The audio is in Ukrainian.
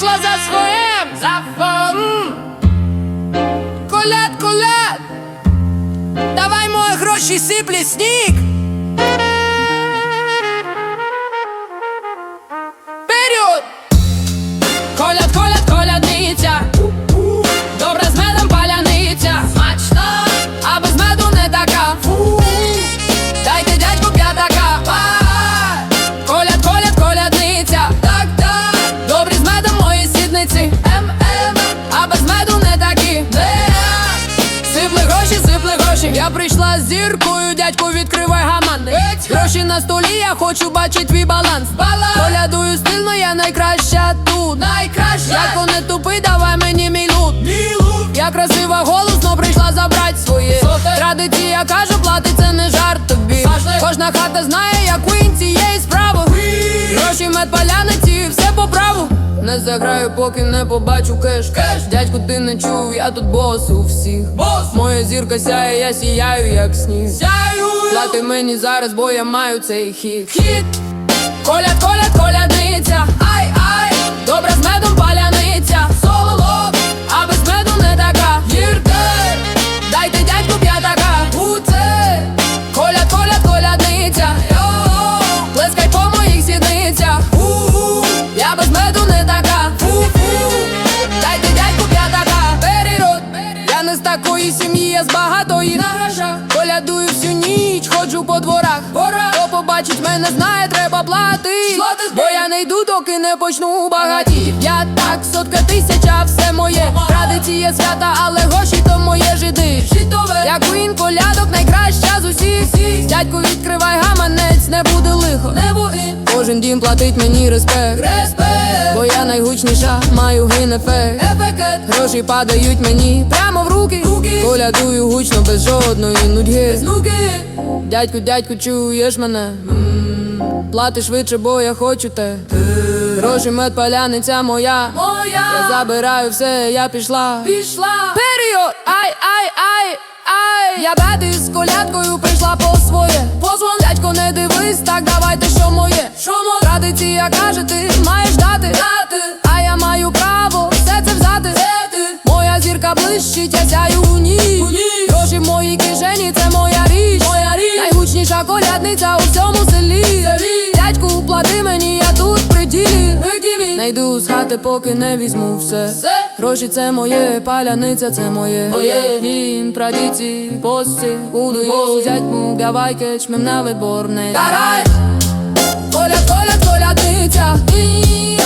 пішла за своїм, за фон. Коляд, коляд, давай мої гроші сиплі сніг. Вперед! Коляд, коляд, колядниця. Я прийшла з зіркою, дядьку, відкривай гаманник Гроші на столі, я хочу бачити твій баланс. Баланс! Стильно, я найкраща тут. Найкраща! Як не тупий, давай мені мій лут. Я красива, голосно прийшла забрати своє. Традиція кажу, платить це не жарт тобі. Кожна хата знає, як у інці є і справа Гроші мед паляниці, все по праву Не заграю, поки не побачу кеш. Кеш, дядьку, ти не чув, я тут бос у всіх. Бос, моя зірка сяє, я сіяю, як сніг. Сяю! Плати мені зараз, бо я маю цей хід. Хіт! Коля, коля, коляниця, Ай, ай, добре з медом паляниця. Сололок, такої сім'ї, я з багатої на грошах Колядую всю ніч, ходжу по дворах. Хто побачить мене, знає, треба платити Бо я не йду, доки не почну багаті. Я так, сотка тисяча, все моє. Традиція свята, але гроші то моє жиди. Як він колядок, найкраща з усіх. Дядьку, відкривай не буде лихо. Не Кожен дім платить мені респект. Бо я найгучніша, маю гин ефект Гроші падають мені прямо в руки. Колядую гучно без жодної нудьги. Дядьку, дядьку, чуєш мене? Плати швидше, бо я хочу те. Гроші мед паляниця моя. Моя. Я забираю все, я пішла. Пішла. Період, ай, ай, ай, ай. Я беди з колядкою прийшла по своє Позвон, дядько, не дивись, так давайте, що моє? Що моє Традиція каже, ти маєш дати. Дати. А я маю право все це взяти. Моя зірка блищить, я сяю у ній. Гроші в моїй кишені, це моя річ. Моя річ. Найгучніша колядниця у всьому селі. Дядьку, плати мені, йду з хати, поки не візьму все. Все. Гроші це моє, паляниця це моє. Моє. Він традиції, пості, удуї Дядьку, гавайки, чмем на вибор не Коля, Коляд, коляд, колядниця І